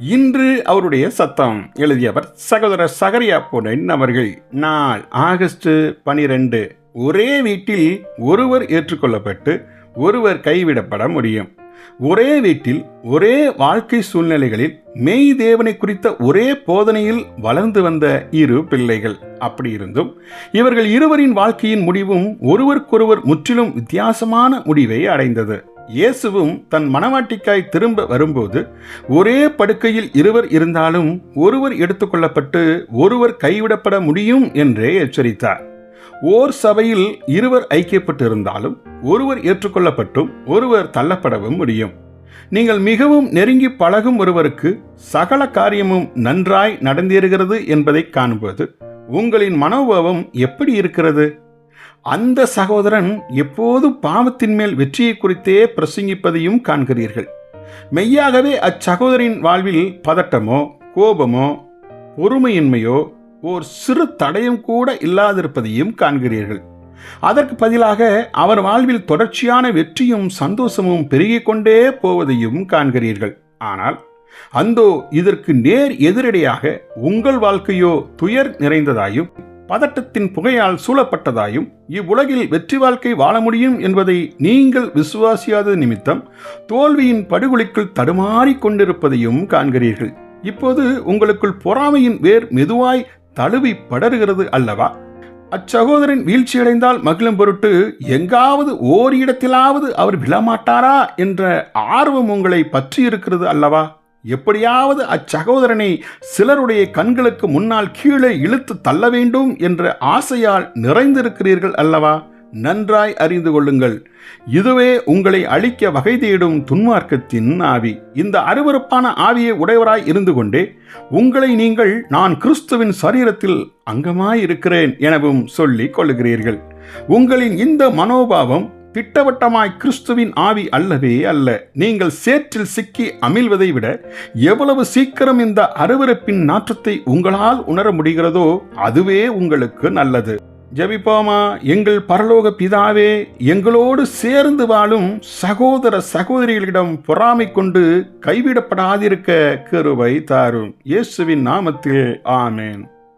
இன்று அவருடைய சத்தம் எழுதியவர் சகோதரர் சகரியா பொன்னன் அவர்கள் நாள் ஆகஸ்ட் பனிரெண்டு ஒரே வீட்டில் ஒருவர் ஏற்றுக்கொள்ளப்பட்டு ஒருவர் கைவிடப்பட முடியும். ஒரே வீட்டில் ஒரே வாழ்க்கை சூழ்நிலைகளில் மெய் தேவனை குறித்த ஒரே போதனையில் வளர்ந்து வந்த இரு பிள்ளைகள். அப்படி இருந்தும் இவர்கள் இருவரின் வாழ்க்கையின் முடிவும் ஒருவருக்கொருவர் முற்றிலும் வித்தியாசமான முடிவை அடைந்தது. இயேசுவும் தன் மனவாட்டிக்காய் திரும்ப வரும்போது ஒரே படுக்கையில் இருவர் இருந்தாலும் ஒருவர் எடுத்துக்கொள்ளப்பட்டு ஒருவர் கைவிடப்பட முடியும் என்றே எச்சரித்தார். ஓர் சபையில் இருவர் ஐக்கியப்பட்டிருந்தாலும் ஒருவர் ஏற்றுக்கொள்ளப்பட்டும் ஒருவர் தள்ளப்படவும் முடியும். நீங்கள் மிகவும் நெருங்கி பழகும் ஒருவருக்கு சகல காரியமும் நன்றாய் நடந்தேறுகிறது என்பதை காணும்போது உங்களின் மனோபாவம் எப்படி இருக்கிறது? அந்த சகோதரன் எப்போதும் பாவத்தின் மேல் வெற்றியை குறித்தே பிரசங்கிப்பதையும் காண்கிறீர்கள். மெய்யாகவே அச்சகோதரின் வாழ்வில் பதட்டமோ கோபமோ பொறுமையின்மையோ ஓர் சிறு தடயம் கூட இல்லாதிருப்பதையும் காண்கிறீர்கள். அதற்கு பதிலாக அவர் வாழ்வில் தொடர்ச்சியான வெற்றியும் சந்தோஷமும் பெருகிக் கொண்டே போவதையும் காண்கிறீர்கள். ஆனால் அந்தோ இதற்கு நேர் எதிரடையாக உங்கள் வாழ்க்கையோ துயர் நிறைந்ததாயும் பதட்டத்தின் புகையால் சூழப்பட்டதாயும் இவ்வுலகில் வெற்றி வாழ்க்கை வாழ முடியும் என்பதை நீங்கள் விசுவாசியாத நிமித்தம் தோல்வியின் படுகொலிக்குள் தடுமாறிக் கொண்டிருப்பதையும் காண்கிறீர்கள். இப்போது உங்களுக்குள் பொறாமையின் வேர் மெதுவாய் தழுவி படருகிறது அல்லவா? அச்சகோதரன் வீழ்ச்சியடைந்தால் மகிழும் பொருட்டு எங்காவது ஓரிடத்திலாவது அவர் விழமாட்டாரா என்ற ஆர்வம் உங்களை பற்றி இருக்கிறது அல்லவா? எப்படியாவது அச்சகோதரனை சிலருடைய கண்களுக்கு முன்னால் கீழே இழுத்து தள்ள வேண்டும் என்ற ஆசையால் நிறைந்திருக்கிறீர்கள் அல்லவா? நன்றாய் அறிந்து கொள்ளுங்கள். இதுவே உங்களை அழிக்க வகை தேடும் துன்மார்க்கத்தின் ஆவி. இந்த அருவருப்பான ஆவியை உடையவராய் இருந்து கொண்டே உங்களை நீங்கள் நான் கிறிஸ்துவின் சரீரத்தில் அங்கமாயிருக்கிறேன் எனவும் சொல்லிக் கொள்ளுகிறீர்கள். உங்களின் இந்த மனோபாவம் திட்டவட்டமாய் கிறிஸ்துவின் ஆவி அல்லவே அல்ல. நீங்கள் சேற்றில் சிக்கி அமிழ்வதை விட எவ்வளவு சீக்கிரம் இந்த அருவறுப்பின் நாற்றத்தை உங்களால் உணர முடிகிறதோ அதுவே உங்களுக்கு நல்லது. ஜபிப்போமா? எங்கள் பரலோக பிதாவே எங்களோடு சேர்ந்து வாழும் சகோதர சகோதரிகளிடம் பொறாமை கொண்டு கைவிடப்படாதிருக்க கருவை தாரும். இயேசுவின் நாமத்தில் ஆமேன்.